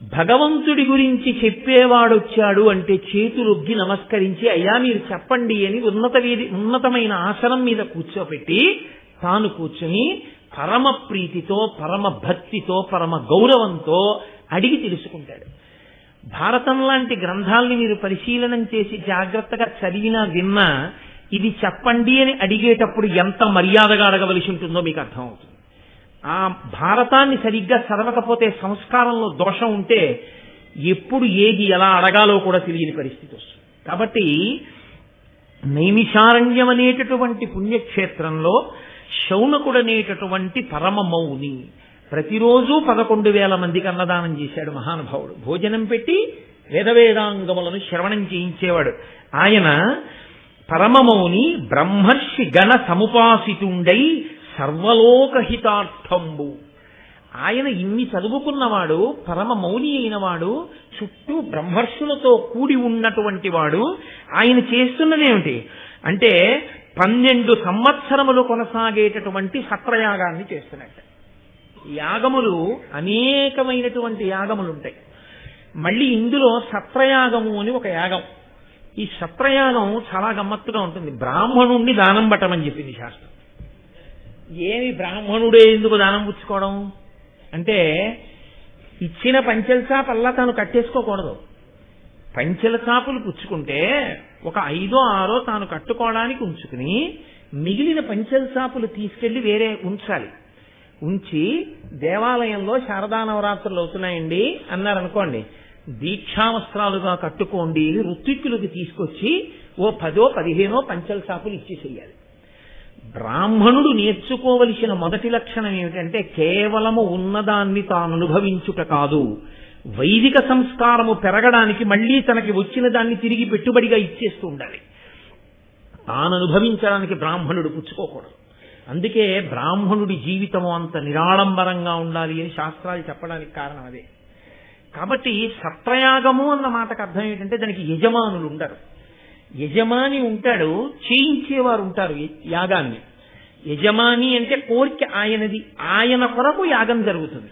భగవంతుడి గురించి చెప్పేవాడొచ్చాడు అంటే చేతులొగ్గి నమస్కరించి అయ్యా మీరు చెప్పండి అని ఉన్నత వీధి ఉన్నతమైన ఆసనం మీద కూర్చోపెట్టి తాను కూర్చుని పరమ ప్రీతితో పరమ భక్తితో పరమ గౌరవంతో అడిగి తెలుసుకుంటాడు. భారతం లాంటి గ్రంథాల్ని మీరు పరిశీలనం చేసి జాగ్రత్తగా చదివినా విన్నా ఇది చెప్పండి అని అడిగేటప్పుడు ఎంత మర్యాదగా అడగవలసి ఉంటుందో మీకు అర్థమవుతుంది. ఆ భారతాన్ని సరిగ్గా చదవకపోతే సంస్కారంలో దోషం ఉంటే ఎప్పుడు ఏది ఎలా అడగాలో కూడా తెలియని పరిస్థితి వస్తుంది. కాబట్టి నైమిషారణ్యం అనేటటువంటి పుణ్యక్షేత్రంలో శౌనకుడనేటటువంటి పరమ మౌని ప్రతిరోజు పదకొండు వేల మందికి అన్నదానం చేశాడు మహానుభావుడు. భోజనం పెట్టి వేదవేదాంగములను శ్రవణం చేయించేవాడు. ఆయన పరమమౌని బ్రహ్మర్షి గణ సముపాసితుండై సర్వలోకహితార్థంబు. ఆయన ఇన్ని చదువుకున్నవాడు పరమ మౌని అయినవాడు చుట్టూ బ్రహ్మర్షులతో కూడి ఉన్నటువంటి వాడు ఆయన చేస్తున్నదేమిటి? అంటే పన్నెండు సంవత్సరములు కొనసాగేటటువంటి సత్రయాగాన్ని చేస్తున్నట్టు. యాగములు అనేకమైనటువంటి యాగములు ఉంటాయి మళ్ళీ ఇందులో సత్రయాగము అని ఒక యాగం. ఈ సత్రయాగం చాలా గమ్మత్తుగా ఉంటుంది. బ్రాహ్మణుణ్ణి దానం పట్టమని చెప్పింది శాస్త్రం. ఏమి బ్రాహ్మణుడే ఎందుకు దానం పుచ్చుకోవడం? అంటే ఇచ్చిన పంచెల చాపల్లా తాను కట్టేసుకోకూడదు. పంచెల చాపులు పుచ్చుకుంటే ఒక ఐదో ఆరో తాను కట్టుకోవడానికి ఉంచుకుని మిగిలిన పంచెల చాపులు తీసుకెళ్ళి వేరే ఉంచాలి. ఉంచి దేవాలయంలో శారదా నవరాత్రులు అవుతున్నాయండి అన్నారు అనుకోండి దీక్షావస్త్రాలుగా కట్టుకోండి ఋత్విక్కులకి తీసుకొచ్చి ఓ పదో పదిహేనో పంచల చాపులు ఇచ్చేసేయాలి. బ్రాహ్మణుడు నేర్చుకోవలసిన మొదటి లక్షణం ఏమిటంటే కేవలము ఉన్నదాన్ని తాను అనుభవించుట కాదు. వైదిక సంస్కారము పెరగడానికి మళ్ళీ తనకి వచ్చిన దాన్ని తిరిగి పెట్టుబడిగా ఇచ్చేస్తూ ఉండాలి. తాను అనుభవించడానికి బ్రాహ్మణుడు పుచ్చుకోకూడదు. అందుకే బ్రాహ్మణుడి జీవితము అంత నిరాడంబరంగా ఉండాలి అని శాస్త్రాలు చెప్పడానికి కారణం అదే. కాబట్టి సత్రయాగము అన్న మాటకు అర్థం ఏంటంటే దానికి యజమానులు ఉండరు. యజమాని ఉంటాడు చేయించేవారు ఉంటారు యాగాన్ని. యజమాని అంటే కోరిక ఆయనది. ఆయన కొరకు యాగం జరుగుతుంది.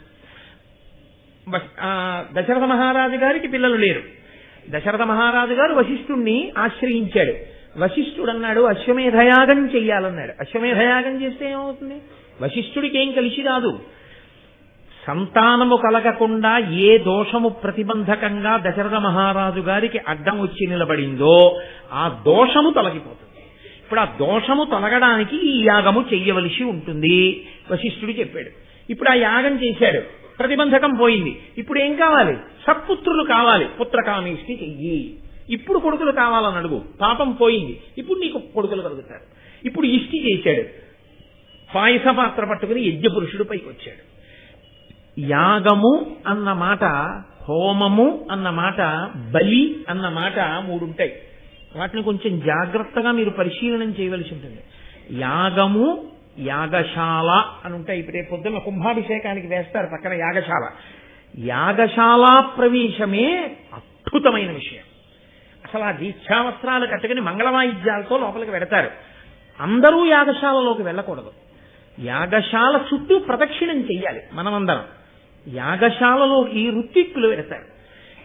దశరథ మహారాజు గారికి పిల్లలు లేరు. దశరథ మహారాజు గారు వశిష్ఠుణ్ణి ఆశ్రయించాడు. వశిష్ఠుడు అన్నాడు అశ్వమేధయాగం చెయ్యాలన్నాడు. అశ్వమేధయాగం చేస్తే ఏమవుతుంది? వశిష్ఠుడికి ఏం కలిసి రాదు. సంతానము కలగకుండా ఏ దోషము ప్రతిబంధకంగా దశరథ మహారాజు గారికి అడ్డం వచ్చి నిలబడిందో ఆ దోషము తొలగిపోతుంది. ఇప్పుడు ఆ దోషము తొలగడానికి ఈ యాగము చెయ్యవలసి ఉంటుంది. వశిష్ఠుడు చెప్పాడు. ఇప్పుడు ఆ యాగం చేశాడు. ప్రతిబంధకం పోయింది. ఇప్పుడు ఏం కావాలి? సత్పుత్రులు కావాలి. పుత్రకామేష్టి చెయ్యి. ఇప్పుడు కొడుకులు కావాలని అడుగు. పాపం పోయింది. ఇప్పుడు నీకు కొడుకులు కలుగుతారు. ఇప్పుడు ఇష్టి చేశాడు. పాయస పాత్ర పట్టుకుని యజ్ఞ పురుషుడు పైకి వచ్చాడు యాగము అన్న మాట హోమము అన్న మాట బలి అన్న మాట మూడుంటాయి. వాటిని కొంచెం జాగ్రత్తగా మీరు పరిశీలనం చేయవలసి ఉంటుంది. యాగము యాగశాల అని ఉంటాయి. ఇప్పుడు రేపు పొద్దున్న కుంభాభిషేకానికి వేస్తారు పక్కన యాగశాల. యాగశాల ప్రవేశమే అద్భుతమైన విషయం. అసలు ఆ దీక్షావస్త్రాలు కట్టుకుని మంగళవాయిద్యాలతో లోపలికి వెడతారు. అందరూ యాగశాలలోకి వెళ్ళకూడదు. యాగశాల చుట్టూ ప్రదక్షిణం చెయ్యాలి మనమందరం. యాగశాలలోకి ఋత్విక్కులు పెడతారు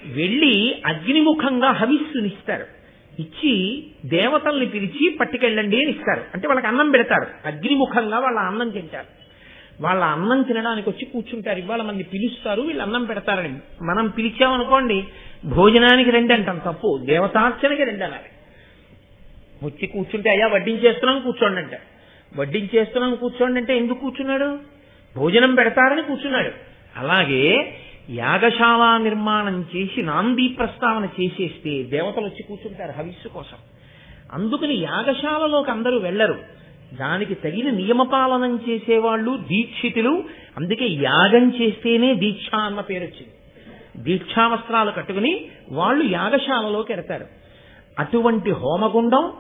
వెళ్ళి అగ్నిముఖంగా హవిస్సునిస్తారు ఇచ్చి దేవతల్ని పిలిచి పట్టుకెళ్ళండి అని ఇస్తారు. అంటే వాళ్ళకి అన్నం పెడతారు. అగ్నిముఖంగా వాళ్ళ అన్నం తింటారు. వాళ్ళ అన్నం తినడానికి వచ్చి కూర్చుంటారు. ఇవాళ మంది పిలుస్తారు వీళ్ళు అన్నం పెడతారని. మనం పిలిచామనుకోండి భోజనానికి రండి అంటాం తప్పు. దేవతార్చనకి రండి అనాలి. వచ్చి కూర్చుంటే అయ్యా వడ్డించేస్తున్నాం కూర్చోండి అంట వడ్డించేస్తున్నాం కూర్చోండి అంటే ఎందుకు కూర్చున్నాడు? భోజనం పెడతారని కూర్చున్నాడు. అలాగే యాగశాల నిర్మాణం చేసి నాందీ ప్రస్తావన చేసేస్తే దేవతలు వచ్చి కూర్చుంటారు హవిస్సు కోసం. అందుకని యాగశాలలోకి అందరూ వెళ్ళరు దానికి తగిన నియమపాలనం చేసేవాళ్ళు దీక్షితులు. అందుకే యాగం చేస్తేనే దీక్ష అన్న పేరు వచ్చింది. దీక్షావస్త్రాలు కట్టుకుని వాళ్ళు యాగశాలలోకి ఎడతారు. అటువంటి హోమగుండం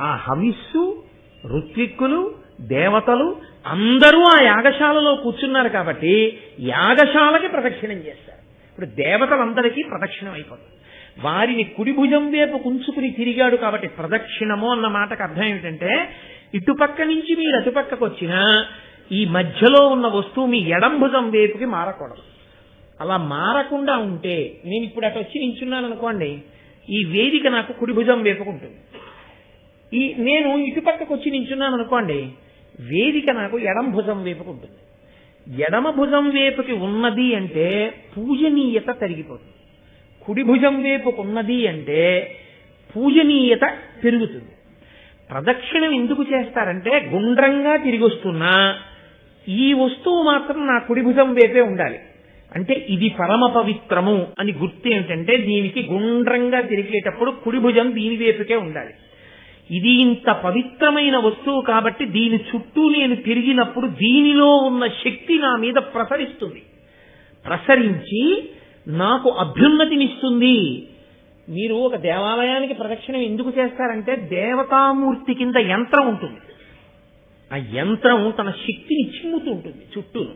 ఆ హవిస్సు ఋత్విక్కులు దేవతలు అందరూ ఆ యాగశాలలో కూర్చున్నారు కాబట్టి యాగశాలకి ప్రదక్షిణం చేస్తారు. ఇప్పుడు దేవతలందరికీ ప్రదక్షిణం అయిపోతుంది. వారిని కుడి భుజం వైపు కుంచుకుని తిరిగాడు కాబట్టి ప్రదక్షిణము అన్న మాటకు అర్థం ఏమిటంటే ఇటుపక్క నుంచి మీరు అటుపక్కకు వచ్చినా ఈ మధ్యలో ఉన్న వస్తువు మీ ఎడం భుజం వైపుకి మారకూడదు. అలా మారకుండా ఉంటే నేను ఇప్పుడు అటు వచ్చి నించున్నాను అనుకోండి ఈ వేదిక నాకు కుడి భుజం వేపుకుంటుంది ఈ నేను ఇటుపక్కకు వచ్చి నించున్నాను అనుకోండి వేదిక నాకు ఎడం భుజం వేపుకుంటుంది ఎడమ భుజం వేపుకి ఉన్నది అంటే పూజనీయత తరిగిపోతుంది. కుడి భుజం వేపుకున్నది అంటే పూజనీయత పెరుగుతుంది. ప్రదక్షిణం ఎందుకు చేస్తారంటే గుండ్రంగా తిరిగి వస్తున్నా ఈ వస్తువు మాత్రం నా కుడి భుజం వేపే ఉండాలి. అంటే ఇది పరమ పవిత్రము అని గుర్తు ఏంటంటే దీనికి గుండ్రంగా తిరిగేటప్పుడు కుడి భుజం దీని వైపుకే ఉండాలి. ఇది ఇంత పవిత్రమైన వస్తువు కాబట్టి దీని చుట్టూ నేను తిరిగినప్పుడు దీనిలో ఉన్న శక్తి నా మీద ప్రసరిస్తుంది. ప్రసరించి నాకు అభ్యున్నతినిస్తుంది. మీరు ఒక దేవాలయానికి ప్రదక్షిణం ఎందుకు చేస్తారంటే దేవతామూర్తి కింద యంత్రం ఉంటుంది. ఆ యంత్రం తన శక్తిని చిమ్ముతూ ఉంటుంది చుట్టూను.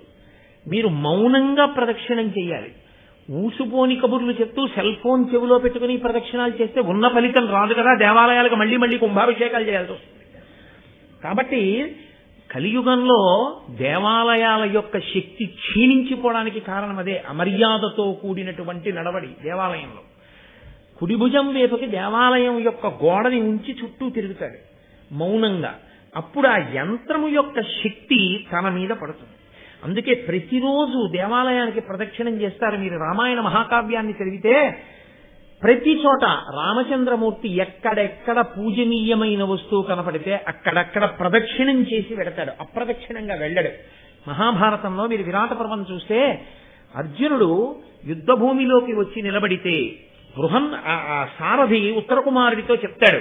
మీరు మౌనంగా ప్రదక్షిణం చేయాలి. మూసుపోని కబుర్లు చెప్తూ సెల్ ఫోన్ చెవిలో పెట్టుకుని ప్రదక్షిణాలు చేస్తే ఉన్న ఫలితం రాదు కదా. దేవాలయాలకు మళ్ళీ మళ్ళీ కుంభాభిషేకాలు చేయాల్సి వస్తుంది. కాబట్టి కలియుగంలో దేవాలయాల యొక్క శక్తి క్షీణించిపోవడానికి కారణం అదే. అమర్యాదతో కూడినటువంటి నడవడి దేవాలయంలో. కుడిభుజం వైపుకి దేవాలయం యొక్క గోడని ఉంచి చుట్టూ తిరుగుతాడు. మౌనంగా. అప్పుడు ఆ యంత్రము యొక్క శక్తి తన మీద పడుతుంది. అందుకే ప్రతిరోజు దేవాలయానికి ప్రదక్షిణం చేస్తారు మీరు రామాయణ మహాకావ్యాన్ని చదివితే ప్రతి చోట రామచంద్రమూర్తి ఎక్కడెక్కడ పూజనీయమైన వస్తువు కనపడితే అక్కడక్కడ ప్రదక్షిణం చేసి వెడతాడు అప్రదక్షిణంగా వెళ్ళడు. మహాభారతంలో మీరు విరాట పర్వం చూస్తే అర్జునుడు యుద్ధ భూమిలోకి వచ్చి నిలబడితే బృహన్ ఆ- సారథి ఉత్తర కుమారుడితో చెప్తాడు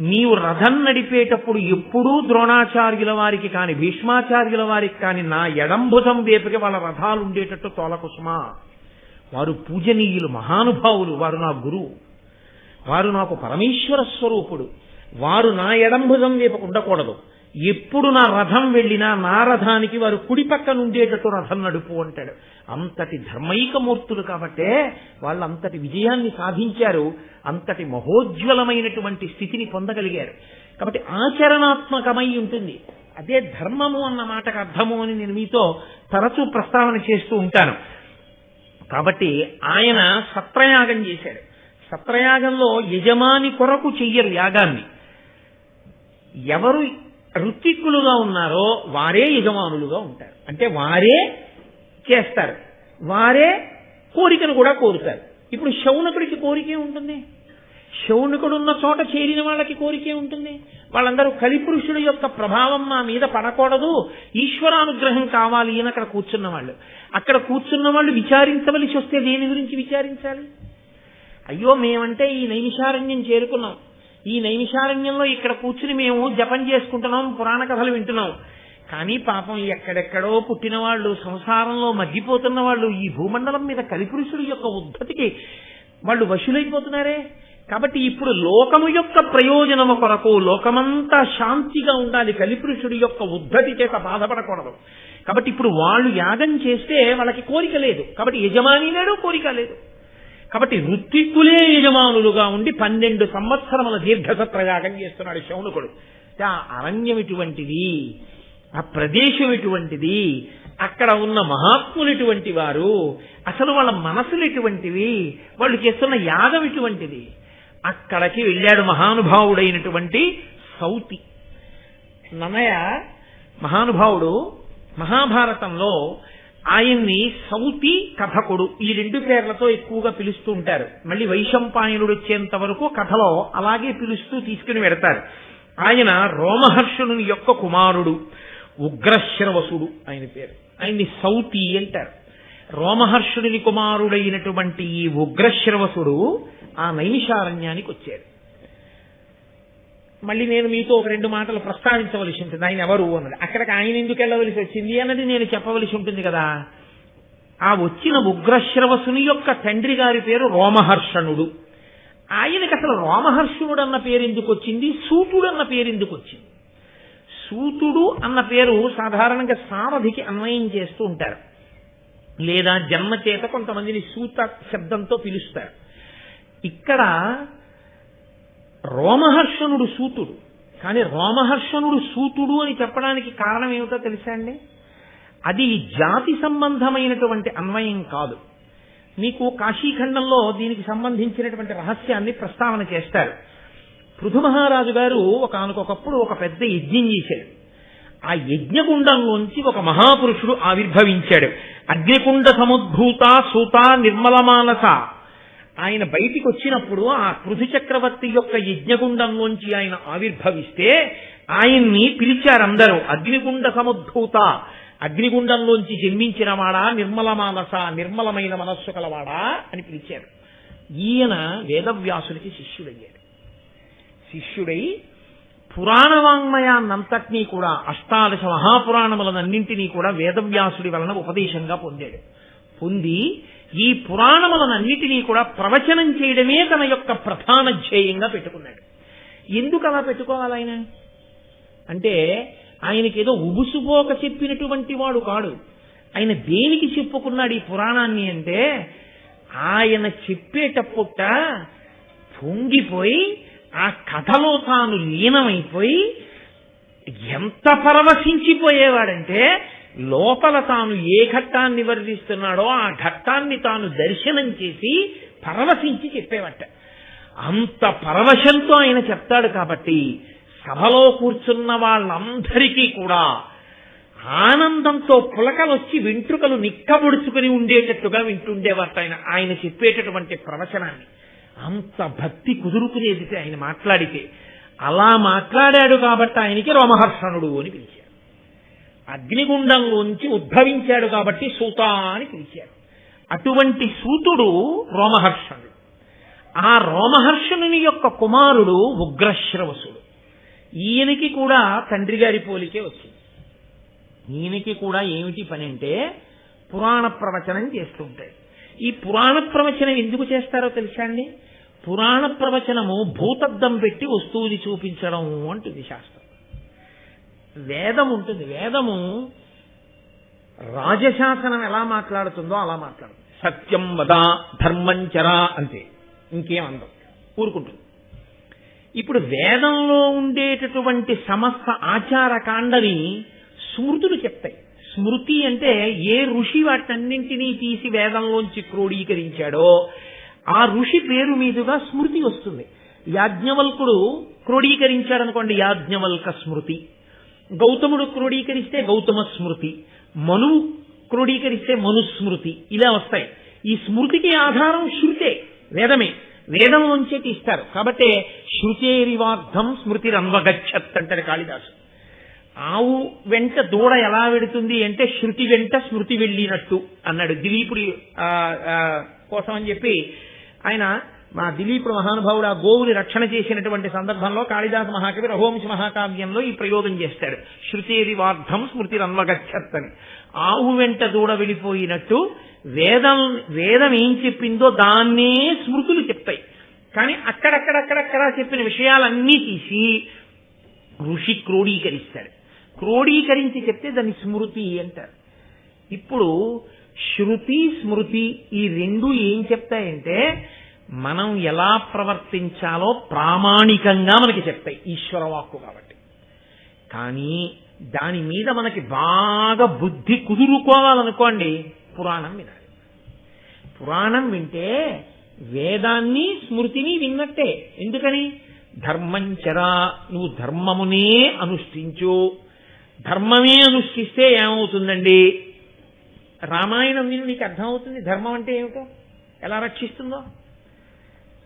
నీవు రథం నడిపేటప్పుడు ఎప్పుడూ ద్రోణాచార్యుల వారికి కాని భీష్మాచార్యుల వారికి కాని నా ఎడంభుజం వేపుకి వాళ్ళ రథాలు ఉండేటట్టు తోలకుసుమా. వారు పూజనీయులు మహానుభావులు వారు నా గురువు వారు నాకు పరమేశ్వర స్వరూపుడు. వారు నా ఎడంభుజం వైపుకు ఉండకూడదు ఎప్పుడు నా రథం వెళ్ళినా నా రథానికి వారు కుడి పక్కన ఉండేటట్టు రథం నడుపు అంటాడు. అంతటి ధర్మైకమూర్తులు కాబట్టే వాళ్ళు అంతటి విజయాన్ని సాధించారు అంతటి మహోజ్వలమైనటువంటి స్థితిని పొందగలిగారు. కాబట్టి ఆచరణాత్మకమై ఉంటుంది. అదే ధర్మము అన్న మాటకు అర్థము అని నేను మీతో తరచూ ప్రస్తావన చేస్తూ ఉంటాను. కాబట్టి ఆయన సత్రయాగం చేశాడు. సత్రయాగంలో యజమాని కొరకు చెయ్యరు యాగాన్ని. ఎవరు ఋత్విక్కులుగా ఉన్నారో వారే యజమానులుగా ఉంటారు. అంటే వారే చేస్తారు. వారే కోరికను కూడా కోరుతారు. ఇప్పుడు శౌనకుడికి కోరికే ఉంటుంది. శౌనకుడు ఉన్న చోట చేరిన వాళ్ళకి కోరికే ఉంటుంది. వాళ్ళందరూ కలిపురుషుడు యొక్క ప్రభావం మా మీద పడకూడదు. ఈశ్వరానుగ్రహం కావాలి అని అక్కడ కూర్చున్న వాళ్ళు అక్కడ కూర్చున్న వాళ్ళు విచారించవలసి వస్తే దేని గురించి విచారించాలి? అయ్యో మేమంటే ఈ నైమిషారణ్యం చేరుకున్నాం. ఈ నైమిషారణ్యంలో ఇక్కడ కూర్చుని మేము జపం చేసుకుంటున్నాం పురాణ కథలు వింటున్నాం. కానీ పాపం ఎక్కడెక్కడో పుట్టిన వాళ్ళు సంసారంలో మగ్గిపోతున్న వాళ్ళు ఈ భూమండలం మీద కలిపురుషుడు యొక్క ఉద్ధతికి వాళ్ళు వశులైపోతున్నారే? కాబట్టి ఇప్పుడు లోకము యొక్క ప్రయోజనము కొరకు లోకమంతా శాంతిగా ఉండాలి కలిపురుషుడి యొక్క ఉద్ధతి చేత బాధపడకూడదు. కాబట్టి ఇప్పుడు వాళ్ళు యాగం చేస్తే వాళ్ళకి కోరిక లేదు. కాబట్టి యజమాని లేడు కోరిక లేదు. కాబట్టి ఋత్విక్కులే యజమానులుగా ఉండి పన్నెండు సంవత్సరముల దీర్ఘసత్రయాగం చేస్తున్నాడు శౌనకుడు ఆ అరణ్యం ఇటువంటిది ఆ ప్రదేశం ఇటువంటిది అక్కడ ఉన్న మహాత్ములు ఇటువంటి వారు అసలు వాళ్ళ మనసులు ఇటువంటివి వాళ్ళు చేస్తున్న యాగం ఇటువంటిది. అక్కడికి వెళ్ళాడు మహానుభావుడైనటువంటి సౌతి. నన్నయ్య మహానుభావుడు మహాభారతంలో ఆయన్ని సౌతి కథకుడు ఈ రెండు పేర్లతో ఎక్కువగా పిలుస్తూ ఉంటారు. మళ్ళీ వైశంపాయనుడు వచ్చేంత వరకు కథలో అలాగే పిలుస్తూ తీసుకుని వెడతారు ఆయన రోమహర్షుని యొక్క కుమారుడు ఉగ్రశ్రవసుడు ఆయన పేరు. ఆయన్ని సౌతి అంటారు. రోమహర్షుడిని కుమారుడైనటువంటి ఈ ఉగ్రశ్రవసుడు ఆ నైమిషారణ్యానికి వచ్చాడు. మళ్ళీ నేను మీతో ఒక రెండు మాటలు ప్రస్తావించవలసి ఉంటుంది. ఆయన ఎవరు అన్నది. అక్కడికి ఆయన ఎందుకు వెళ్ళవలసి వచ్చింది అన్నది నేను చెప్పవలసి ఉంటుంది కదా. ఆ వచ్చిన ఉగ్రశ్రవసుని యొక్క తండ్రి గారి పేరు రోమహర్షణుడు. ఆయనకి అసలు రోమహర్షణుడు అన్న పేరు ఎందుకు వచ్చింది? సూతుడు అన్న పేరు ఎందుకు వచ్చింది? సూతుడు అన్న పేరు సాధారణంగా సారథికి అన్వయం చేస్తూ ఉంటారు. లేదా జన్మ చేత కొంతమందిని సూత శబ్దంతో పిలుస్తారు. ఇక్కడ రోమహర్షణుడు సూతుడు. కానీ రోమహర్షణుడు సూతుడు అని చెప్పడానికి కారణం ఏమిటో తెలుసా అండి? అది జాతి సంబంధమైనటువంటి అన్వయం కాదు. మీకు కాశీఖండంలో దీనికి సంబంధించినటువంటి రహస్యాన్ని ప్రస్తావన చేస్తారు. పృథు మహారాజు గారు ఒకనకొకప్పుడు ఒక పెద్ద యజ్ఞం చేశాడు. ఆ యజ్ఞకుండంలోంచి ఒక మహాపురుషుడు ఆవిర్భవించాడు. అగ్నికుండ సముద్భూత సూత నిర్మలమానస ఆయన బయటికి వచ్చినప్పుడు ఆ పృథు చక్రవర్తి యొక్క యజ్ఞగుండంలోంచి ఆయన ఆవిర్భవిస్తే ఆయన్ని పిలిచారందరూ అగ్నిగుండ సముద్భూత. అగ్నిగుండంలోంచి జన్మించిన వాడా? నిర్మల మానస నిర్మలమైన మనస్సు కలవాడా? అని పిలిచారు. ఈయన వేదవ్యాసునికి శిష్యుడయ్యాడు. శిష్యుడై పురాణ వాంగ్మయాన్నంతటినీ కూడా అష్టాదశ మహాపురాణములనన్నింటినీ కూడా వేదవ్యాసుడి వలన ఉపదేశంగా పొందాడు. పొంది ఈ పురాణములనన్నిటినీ కూడా ప్రవచనం చేయడమే తన యొక్క ప్రధాన ధ్యేయంగా పెట్టుకున్నాడు. ఎందుకు అలా పెట్టుకోవాలి ఆయన అంటే ఆయనకి ఏదో ఉబుసుపోక చెప్పినటువంటి వాడు కాడు. ఆయన దేనికి చెప్పుకున్నాడు ఈ పురాణాన్ని అంటే ఆయన చెప్పేటప్పుట పొంగిపోయి ఆ కథలో తాను లీనమైపోయి ఎంత పరవశించిపోయేవాడంటే లోపల తాను ఏ ఘట్టాన్ని వర్ణిస్తున్నాడో ఆ ఘట్టాన్ని తాను దర్శనం చేసి పరవశించి చెప్పేవట. అంత పరవశంతో ఆయన చెప్తాడు కాబట్టి సభలో కూర్చున్న వాళ్ళందరికీ కూడా ఆనందంతో పులకలొచ్చి వెంట్రుకలు నిక్కబొడుచుకుని ఉండేటట్టుగా వింటుండేవారు ఆయన ఆయన చెప్పేటటువంటి ప్రవచనాన్ని. అంత భక్తి కుదురుకునేది ఆయన మాట్లాడితే. అలా మాట్లాడాడు కాబట్టి ఆయనకి రోమహర్షణుడు అని పిలిచారు. అగ్నిగుండంలోంచి ఉద్భవించాడు కాబట్టి సూత అని పిలిచారు. అటువంటి సూతుడు రోమహర్షణుడు ఆ రోమహర్షణుని యొక్క కుమారుడు ఉగ్రశ్రవసుడు. ఈయనకి కూడా తండ్రి గారి పోలికే వచ్చింది. ఈయనకి కూడా ఏమిటి పని అంటే పురాణ ప్రవచనం చేస్తుంటాడు ఈ పురాణ ప్రవచనం ఎందుకు చేస్తారో తెలుసా అండి? పురాణ ప్రవచనము భూతద్దం పెట్టి వస్తువుని చూపించడం అంటుంది శాస్త్రం. వేదం ఉంటుంది. వేదము రాజశాసనం ఎలా మాట్లాడుతుందో అలా మాట్లాడుతుంది. సత్యం వద ధర్మం చరా అంతే. ఇంకేం అందం. ఊరుకుంటుంది. ఇప్పుడు వేదంలో ఉండేటటువంటి సమస్త ఆచార కాండని స్మృతులు చెప్తాయి. స్మృతి అంటే ఏ ఋషి వాటన్నింటినీ తీసి వేదంలోంచి క్రోడీకరించాడో ఆ ఋషి పేరు మీదుగా స్మృతి వస్తుంది. యాజ్ఞవల్కుడు క్రోడీకరించాడు అనుకోండి యాజ్ఞవల్క స్మృతి. గౌతముడు క్రోడీకరిస్తే గౌతమ స్మృతి మనువు క్రోడీకరిస్తే మనుస్మృతి ఇలా వస్తాయి. ఈ స్మృతికి ఆధారం శృతే వేదమే. వేదంలోంచే తీస్తారు. కాబట్టి శృతేరివార్థం స్మృతి రన్వగచ్చత్ అంటారు కాళిదాసు. ఆవు వెంట దూడ ఎలా వెడుతుంది అంటే శృతి వెంట స్మృతి వెళ్ళినట్టు అన్నాడు. దిలీపుడి ఆ, కోసం అని చెప్పి ఆయన మా దిలీపుడు మహానుభావుడు ఆ గోవుని రక్షణ చేసినటువంటి సందర్భంలో కాళిదాస మహాకవి రఘోంశ మహాకావ్యంలో ఈ ప్రయోగం చేస్తాడు. శృతేరి వార్థం స్మృతి రన్వగచ్చత్ అని ఆవు వెంట దూడ వెళ్ళిపోయినట్టు వేదం వేదం ఏం చెప్పిందో దాన్నే స్మృతులు చెప్తాయి. కానీ అక్కడక్కడక్కడక్కడ చెప్పిన విషయాలన్నీ తీసి ఋషి క్రోడీకరిస్తాడు. క్రోడీకరించి చెప్తే దాన్ని స్మృతి అంటారు. ఇప్పుడు శృతి స్మృతి ఈ రెండు ఏం చెప్తాయంటే మనం ఎలా ప్రవర్తించాలో ప్రామాణికంగా మనకి చెప్తాయి ఈశ్వరవాక్కు కాబట్టి. కానీ దాని మీద మనకి బాగా బుద్ధి కుదురుకోవాలనుకోండి పురాణం వినాలి. పురాణం వింటే వేదాన్ని స్మృతిని విన్నట్టే. ఎందుకని? ధర్మంచరా నువ్వు ధర్మమునే అనుష్ఠించు. ధర్మమే అనుష్ఠిస్తే ఏమవుతుందండి? రామాయణం విని నీకు అర్థమవుతుంది ధర్మం అంటే ఏమిటో? ఎలా రక్షిస్తుందో?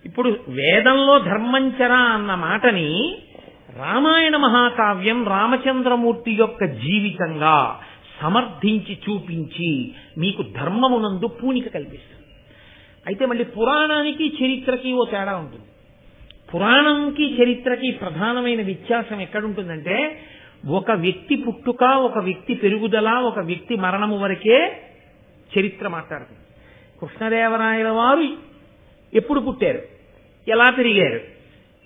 ఇప్పుడు వేదంలో ధర్మంచరా అన్న మాటని రామాయణ మహాకావ్యం రామచంద్రమూర్తి యొక్క జీవితంగా సమర్థించి చూపించి మీకు ధర్మమునందు పూనిక కల్పిస్తుంది. అయితే మళ్ళీ పురాణానికి చరిత్రకి ఓ తేడా ఉంటుంది. పురాణంకి చరిత్రకి ప్రధానమైన వ్యత్యాసం ఎక్కడుంటుందంటే ఒక వ్యక్తి పుట్టుక ఒక వ్యక్తి పెరుగుదల ఒక వ్యక్తి మరణము వరకే చరిత్ర మాట్లాడుతుంది. కృష్ణదేవరాయల వారు ఎప్పుడు పుట్టారు? ఎలా పెరిగారు?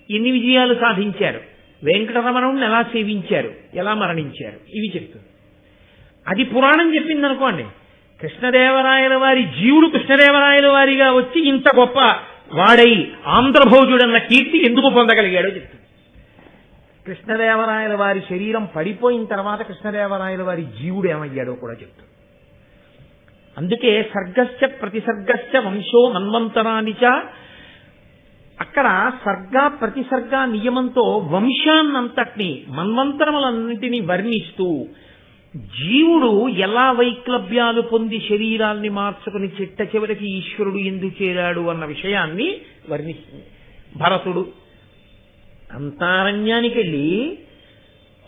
ఎన్ని విజయాలు సాధించారు. వెంకటరమణుని ఎలా సేవించారు? ఎలా మరణించారు? ఇవి చెప్తుంది. అది పురాణం చెప్పింది అనుకోండి కృష్ణదేవరాయల వారి జీవుడు కృష్ణదేవరాయల వారిగా వచ్చి ఇంత గొప్ప వాడై ఆంధ్రభోజుడన్న కీర్తి ఎందుకు పొందగలిగాడో చెప్తుంది. కృష్ణదేవరాయల వారి శరీరం పడిపోయిన తర్వాత కృష్ణదేవరాయల వారి జీవుడు ఏమయ్యాడో కూడా చెప్తుంది. అందుకే సర్గస్య ప్రతిసర్గశ్చ వంశో మన్వంతరానిచ చ అక్కడ సర్గ ప్రతిసర్గ నియమంతో వంశాన్నంతటిని మన్వంతరములన్నింటినీ వర్ణిస్తూ జీవుడు ఎలా వైక్లభ్యాలు పొంది శరీరాల్ని మార్చుకుని చిట్ట చివరికి ఈశ్వరుడు ఎందు చేరాడు అన్న విషయాన్ని వర్ణిస్తుంది. భరతుడు అంతారణ్యానికి వెళ్ళి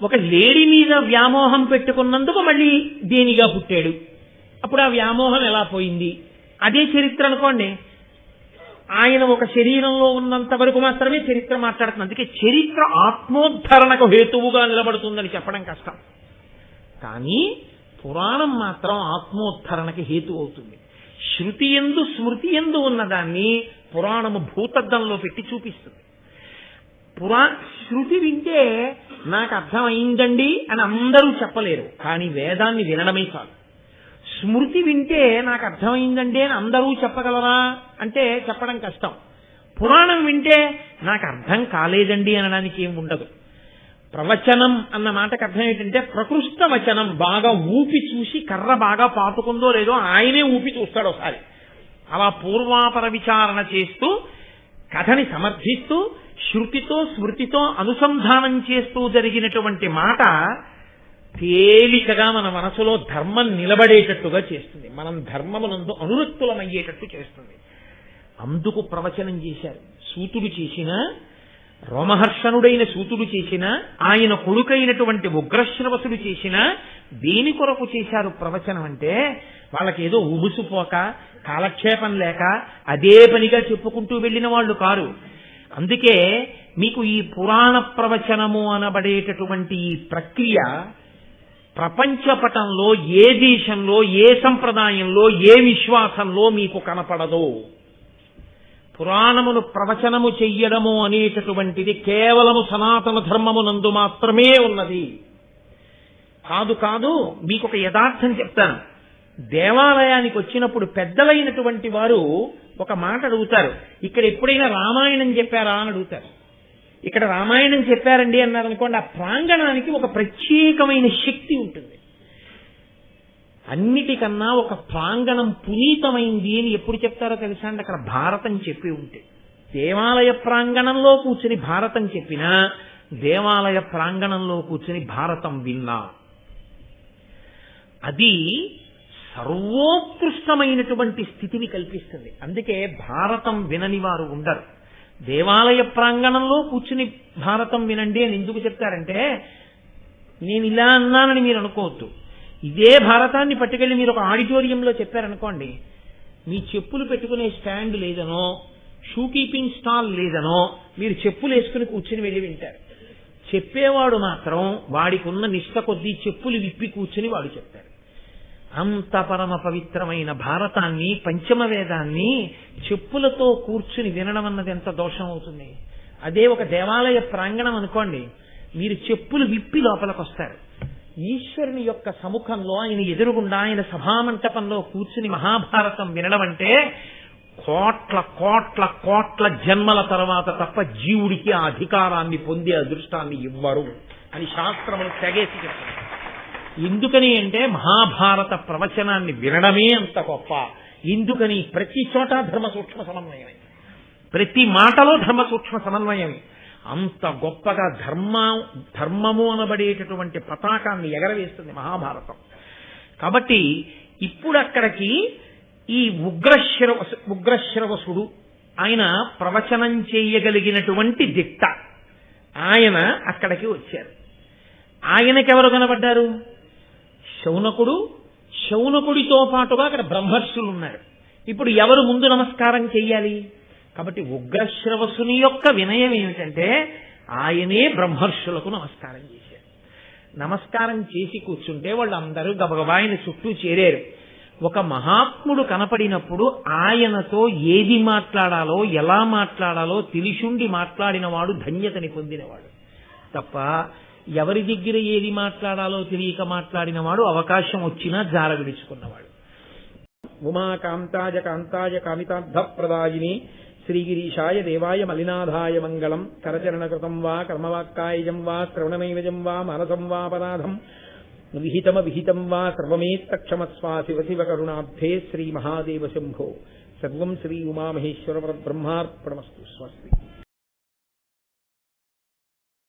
ఒక లేడి మీద వ్యామోహం పెట్టుకున్నందుకు మళ్ళీ దేనిగా పుట్టాడు? అప్పుడు ఆ వ్యామోహం ఎలా పోయింది? అదే చరిత్ర అనుకోండి. ఆయన ఒక శరీరంలో ఉన్నంత వరకు మాత్రమే చరిత్ర మాట్లాడుతుంది. అందుకే చరిత్ర ఆత్మోద్ధరణకు హేతువుగా నిలబడుతుందని చెప్పడం కష్టం. కానీ పురాణం మాత్రం ఆత్మోద్ధరణకి హేతు అవుతుంది. శృతి ఎందు స్మృతి ఎందు ఉన్నదాన్ని పురాణము భూతద్దంలో పెట్టి చూపిస్తుంది. పురా శృతి వింటే నాకు అర్థమైందండి అని అందరూ చెప్పలేరు. కానీ వేదాన్ని వినడమే చాలు. స్మృతి వింటే నాకు అర్థమైందండి అని అందరూ చెప్పగలరా? అంటే చెప్పడం కష్టం. పురాణం వింటే నాకు అర్థం కాలేదండి అనడానికి ఏం ఉండదు. ప్రవచనం అన్న మాటకు అర్థం ఏంటంటే ప్రకృష్ట వచనం బాగా ఊపి చూసి కర్ర బాగా పాతుకుందో లేదో ఆయనే ఊపి చూస్తాడు ఒకసారి. అలా పూర్వాపర విచారణ చేస్తూ కథని సమర్థిస్తూ శృతితో స్మృతితో అనుసంధానం చేస్తూ జరిగినటువంటి మాట తేలికగా మన మనసులో ధర్మం నిలబడేటట్టుగా చేస్తుంది. మనం ధర్మమునందు అనురక్తులమయ్యేటట్టు చేస్తుంది. అందుకు ప్రవచనం చేశారు. సూతుడు చేసిన రోమహర్షణుడైన సూతుడు చేసిన ఆయన కొడుకైనటువంటి ఉగ్రశ్రవసుడు చేసిన దేని కొరకు చేశారు ప్రవచనం అంటే వాళ్ళకేదో ఉబుసుపోక కాలక్షేపం లేక అదే పనిగా చెప్పుకుంటూ వెళ్ళిన వాళ్ళు కారు. అందుకే మీకు ఈ పురాణ ప్రవచనము అనబడేటటువంటి ఈ ప్రక్రియ ప్రపంచపటంలో ఏ దేశంలో ఏ సంప్రదాయంలో ఏ విశ్వాసంలో మీకు కనపడదు. పురాణమును ప్రవచనము చెయ్యడము అనేటటువంటిది కేవలము సనాతన ధర్మమునందు మాత్రమే ఉన్నది. కాదు కాదు మీకు ఒక యథార్థం చెప్తాను. దేవాలయానికి వచ్చినప్పుడు పెద్దలైనటువంటి వారు ఒక మాట అడుగుతారు. ఇక్కడ ఎప్పుడైనా రామాయణం చెప్పారా అని అడుగుతారు. ఇక్కడ రామాయణం చెప్పారండి అన్నారు అనుకోండి ఆ ప్రాంగణానికి ఒక ప్రత్యేకమైన శక్తి ఉంటుంది. అన్నిటికన్నా ఒక ప్రాంగణం పునీతమైంది అని ఎప్పుడు చెప్తారో తెలుసా అండి? అక్కడ భారతం చెప్పి ఉంటే. దేవాలయ ప్రాంగణంలో కూర్చుని భారతం చెప్పినా దేవాలయ ప్రాంగణంలో కూర్చుని భారతం విన్నా. అది సర్వోత్కృష్టమైనటువంటి స్థితిని కల్పిస్తుంది. అందుకే భారతం వినని వారు ఉండరు. దేవాలయ ప్రాంగణంలో కూర్చుని భారతం వినండి అని ఎందుకు చెప్తారంటే నేను ఇలా అన్నానని మీరు అనుకోవద్దు. ఇదే భారతాన్ని పట్టుకెళ్ళి మీరు ఒక ఆడిటోరియంలో చెప్పారనుకోండి మీ చెప్పులు పెట్టుకునే స్టాండ్ లేదనో షూ కీపింగ్ స్టాల్ లేదనో మీరు చెప్పులు వేసుకుని కూర్చుని వెళ్ళి వింటారు. చెప్పేవాడు మాత్రం వాడికి ఉన్న నిష్ట కొద్దీ చెప్పులు విప్పి కూర్చుని వాడు చెప్తారు. అంత పరమ పవిత్రమైన భారతాన్ని పంచమ వేదాన్ని చెప్పులతో కూర్చుని వినడం అన్నది ఎంత దోషం అవుతుంది? అదే ఒక దేవాలయ ప్రాంగణం అనుకోండి మీరు చెప్పులు విప్పి లోపలికి వస్తారు ఈశ్వరుని యొక్క సముఖంలో ఆయన ఎదురుగుండా ఆయన సభామంటపంలో కూర్చుని మహాభారతం వినడం అంటే కోట్ల కోట్ల కోట్ల జన్మల తర్వాత తప్ప జీవుడికి ఆ అధికారాన్ని పొందే అదృష్టాన్ని ఇవ్వరు అని శాస్త్రములు తెగేసి చెప్తారు ఎందుకని అంటే మహాభారత ప్రవచనాన్ని వినడమే అంత గొప్ప. ఎందుకని ప్రతి చోట ధర్మ సూక్ష్మ సమన్వయమే. ప్రతి మాటలో ధర్మ సూక్ష్మ సమన్వయమే. అంత గొప్పగా ధర్మ ధర్మము అనబడేటటువంటి పతాకాన్ని ఎగరవేస్తుంది మహాభారతం. కాబట్టి ఇప్పుడు అక్కడికి ఈ ఉగ్రశ్రవ ఉగ్రశ్రవసుడు ఆయన ప్రవచనం చేయగలిగినటువంటి దిట్ట. ఆయన అక్కడికి వచ్చారు. ఆయనకెవరు కనబడ్డారు? శౌనకుడు శౌనకుడితో పాటుగా అక్కడ బ్రహ్మర్షులు ఉన్నారు ఇప్పుడు ఎవరు ముందు నమస్కారం చెయ్యాలి? కాబట్టి ఉగ్రశ్రవసుని యొక్క వినయం ఏమిటంటే ఆయనే బ్రహ్మర్షులకు నమస్కారం చేశారు. నమస్కారం చేసి కూర్చుంటే వాళ్ళందరూ గబగబా ఆయన చుట్టూ చేరారు. ఒక మహాత్ముడు కనపడినప్పుడు ఆయనతో ఏది మాట్లాడాలో ఎలా మాట్లాడాలో తెలిసుండి మాట్లాడినవాడు ధన్యతని పొందినవాడు. తప్ప ఎవరి దగ్గర ఏది మాట్లాడాలో తెలియక మాట్లాడినవాడు అవకాశం వచ్చినా జార విడుచుకున్నవాడు ఉమాకాంతాజ కాంతాజ కామితార్థ ప్రదాయిని శ్రీగిరీషాయ దేవాయ మలినాథాయ మంగళం కరచరణకృతం వా కర్మవాక్కాయజం వా శ్రవణనైవజం వా మనసం వాపరాధం విహితమ విహితం వా సర్వమేత్తక్షమస్వా శివ శివ కరుణాబ్ధే శ్రీ మహాదేవ శంభో. సర్వం శ్రీ ఉమామహేశ్వర బ్రహ్మార్పణమస్తు స్వస్తి.